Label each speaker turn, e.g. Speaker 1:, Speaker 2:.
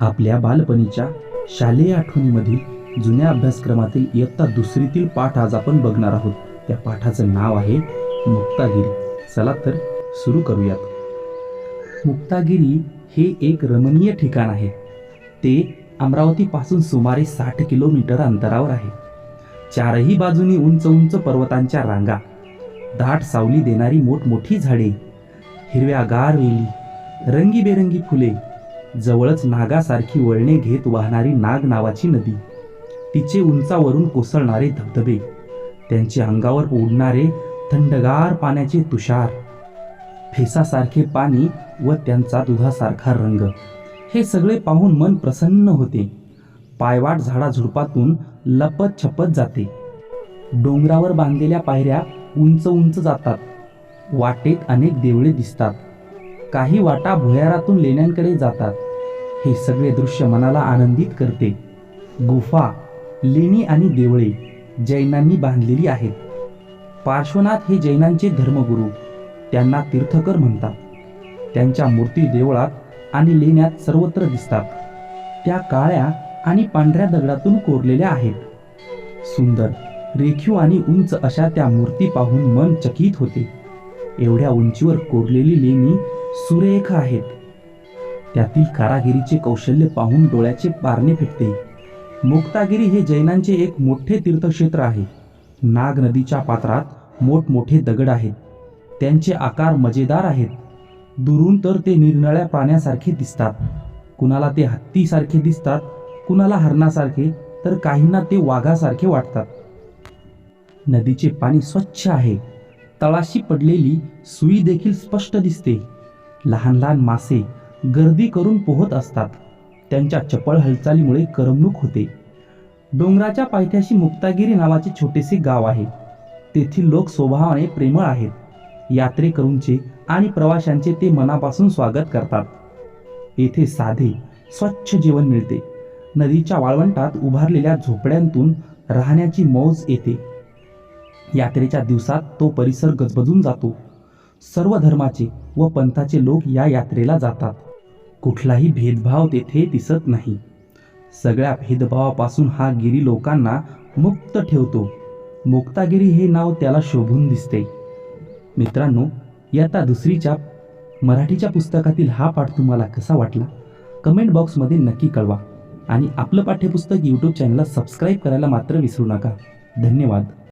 Speaker 1: आपल्या बालपणीच्या शालेय आठवणीमधील जुन्या अभ्यासक्रमातील इयत्ता दुसरीतील पाठ आज आपण बघणार आहोत. त्या पाठाचं नाव आहे मुक्तागिरी. चला तर सुरू करूयात. मुक्तागिरी हे एक रमणीय ठिकाण आहे. ते अमरावतीपासून सुमारे साठ किलोमीटर अंतरावर आहे. चारही बाजूनी उंच उंच पर्वतांच्या रांगा दाट सावली देणारी मोठमोठी झाडे हिरव्यागार वेली रंगीबेरंगी फुले जवळच नागासारखी वळणे घेत वाहणारी नाग नावाची नदी. तिचे उंचावरून कोसळणारे धबधबे त्यांचे अंगावर उडणारे थंडगार पाण्याचे तुषार फेसासारखे पाणी व त्यांचा दुधासारखा रंग. हे सगळे पाहून मन प्रसन्न होते. पायवाट झाडाझुडपातून लपत छपत जाते. डोंगरावर बांधलेल्या पायऱ्या उंच उंच जातात. वाटेत अनेक देवळे दिसतात. काही वाटा भुयारातून लेण्यांकडे जातात. हे सगळे दृश्य मनाला आनंदित करते. गुफा लेणी आणि देवळे जैनांनी बांधलेली आहेत. पार्श्वनाथ हे जैनांचे धर्मगुरू. त्यांना तीर्थकर म्हणतात. त्यांच्या मूर्ती देवळात आणि लेण्यात सर्वत्र दिसतात. त्या काळ्या आणि पांढऱ्या दगडातून कोरलेल्या आहेत. सुंदर रेखीव आणि उंच अशा त्या मूर्ती पाहून मन चकित होते. एवढ्या उंचीवर कोरलेली लेणी सुरेख आहेत. त्यातील कारागिरीचे कौशल्य पाहून डोळ्याचे पारणे फिटते. मुक्तागिरी हे जैनांचे एक मोठे तीर्थक्षेत्र आहे. नाग नदीच्या पात्रात मोठमोठे दगड आहेत. त्यांचे आकार मजेदार आहेत. दुरून तर ते निरनिळ्या प्राण्यासारखे दिसतात. कुणाला ते हत्तीसारखे दिसतात कुणाला हरणासारखे तर काहींना ते वाघासारखे वाटतात. नदीचे पाणी स्वच्छ आहे. तळाशी पडलेली सुई देखील स्पष्ट दिसते. लहान लहान मासे गर्दी करून पोहत असतात. त्यांच्या चपळ हालचालीमुळे करमणूक होते. डोंगराच्या पायथ्याशी मुक्तागिरी नावाचे छोटेसे गाव आहे. तेथील लोक स्वभावाने प्रेमळ आहेत. यात्रेकरूंचे आणि प्रवाशांचे ते मनापासून स्वागत करतात. येथे साधे स्वच्छ जेवण मिळते. नदीच्या वाळवंटात उभारलेल्या झोपड्यांतून राहण्याची मौज येते. यात्रेच्या दिवसात तो परिसर गजबजून जातो. सर्व धर्माचे व पंथाचे लोक या यात्रेला जातात. कुठलाही भेदभाव तेथे दिसत नाही. सगळ्या भेदभावापासून हा गिरी लोकांना मुक्त ठेवतो. मुक्तागिरी हे नाव त्याला शोभून दिसते. मित्रांनो इयत्ता दुसरीच्या मराठीच्या पुस्तकातील हा पाठ तुम्हाला कसा वाटला? कमेंट बॉक्समध्ये नक्की कळवा. आणि आपलं पाठ्यपुस्तक यूट्यूब चॅनलला सबस्क्राईब करायला मात्र विसरू नका. धन्यवाद.